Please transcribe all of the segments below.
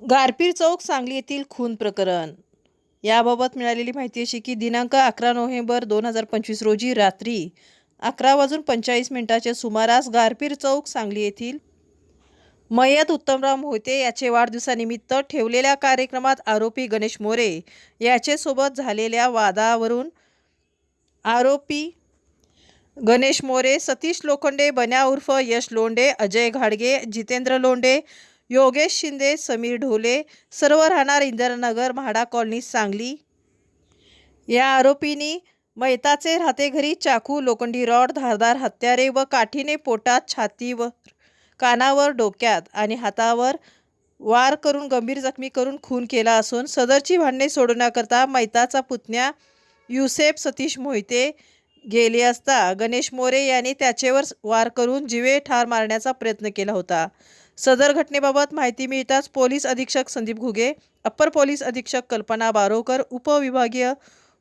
गारपीर चौक सांगली येथील खून प्रकरण. याबाबत मिळालेली माहिती अशी की दिनांक अकरा नोव्हेंबर दोन हजार पंचवीस रोजी रात्री अकरा वाजून पंचेचाळीस मिनिटाच्या सुमारास गारपीर चौक सांगली येथील मयत उत्तमराव मोहिते याचे वाढदिवसानिमित्त ठेवलेल्या कार्यक्रमात आरोपी गणेश मोरे याचेसोबत झालेल्या वादावरून आरोपी गणेश मोरे सतीश लोखंडे बन्या उर्फ यश लोंडे अजय घाडगे जितेंद्र लोंडे योगेश शिंदे समीर ढोले सर्व राहणार इंदिरानगर म्हाडा कॉलनी सांगली. या आरोपींनी मैताचे राहते घरी चाकू लोखंडी रॉड धारदार हत्यारे व काठीने पोटात छातीवर कानावर डोक्यात आणि हातावर वार करून गंभीर जखमी करून खून केला असून सदरची भांडणे सोडवण्याकरता मैताचा पुतण्या युसेफ सतीश मोहिते गेले असता गणेश मोरे यांनी त्याचेवर वार करून जिवे ठार मारण्याचा प्रयत्न केला होता. सदर घटनेबाबत माहिती मिळताच पोलीस अधीक्षक संदीप घुगे अप्पर पोलीस अधीक्षक कल्पना बारोकर उपविभागीय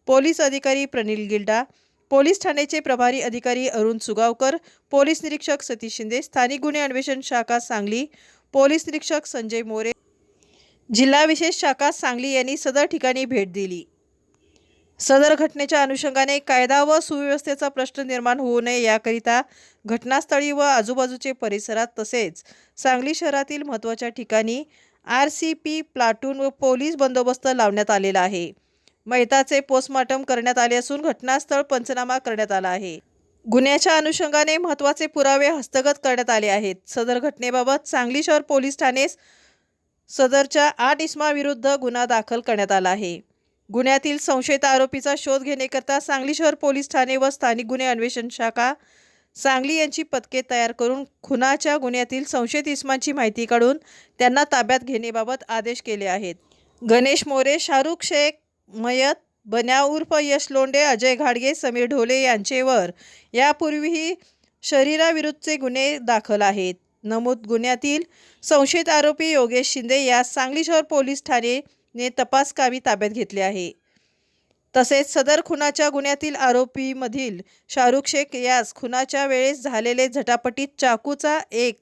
पोलीस अधिकारी प्रनिल गिल्डा पोलीस ठाण्याचे प्रभारी अधिकारी अरुण सुगावकर पोलीस निरीक्षक सतीश शिंदे स्थानिक गुन्हे अन्वेषण शाखा सांगली पोलीस निरीक्षक संजय मोरे जिल्हा विशेष शाखा सांगली यांनी सदर ठिकाणी भेट दिली. सदर घटनेच्या अनुषंगाने कायदा व सुव्यवस्थेचा प्रश्न निर्माण होऊ नये याकरिता घटनास्थळी व आजूबाजूचे परिसरात तसेच सांगली शहरातील महत्त्वाच्या ठिकाणी आर सी पी प्लाटून व पोलीस बंदोबस्त लावण्यात आलेला आहे. मैताचे पोस्टमॉर्टम करण्यात आले असून घटनास्थळ पंचनामा करण्यात आला आहे. गुन्ह्याच्या अनुषंगाने महत्त्वाचे पुरावे हस्तगत करण्यात आले आहेत. सदर घटनेबाबत सांगली शहर पोलीस ठाणेस सदरच्या आठ इसमाविरुद्ध गुन्हा दाखल करण्यात आला आहे. गुन्ह्यातील संशयित आरोपीचा शोध घेण्याकरता सांगली शहर पोलीस ठाणे व स्थानिक गुन्हे अन्वेषण शाखा सांगली यांची पथके तयार करून खुनाच्या गुन्ह्यातील संशयित इसमांची माहिती काढून त्यांना ताब्यात घेण्याबाबत आदेश केले आहेत. गणेश मोरे शाहरुख शेख मयत बन्या उर्फ यश लोंडे अजय घाडगे समीर ढोले यांचेवर यापूर्वीही शरीराविरुद्धचे गुन्हे दाखल आहेत. नमूद गुन्ह्यातील संशयित आरोपी योगेश शिंदे यास सांगली शहर पोलीस ठाणे तपास कामी ताब्यात घेतले आहे. तसेच सदर खुनाच्या गुन्ह्यातील आरोपीमधील शाहरुख शेख यास खुनाच्या वेळेस झालेले झटापटीत चाकूचा एक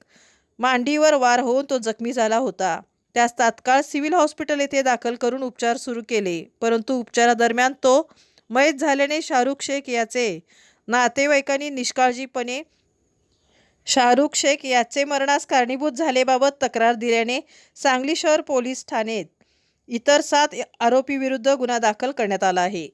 मांडीवर वार होऊन तो जखमी झाला होता. त्यास तात्काळ सिव्हिल हॉस्पिटल येथे दाखल करून उपचार सुरू केले. परंतु उपचारादरम्यान तो मयत झाल्याने शाहरुख शेख याचे नातेवाईकांनी निष्काळजीपणे शाहरुख शेख याचे मरणास कारणीभूत झालेबाबत तक्रार दिल्याने सांगली शहर पोलीस ठाणेत इतर सात आरोपीविरुद्ध गुन्हा दाखल करण्यात आला आहे.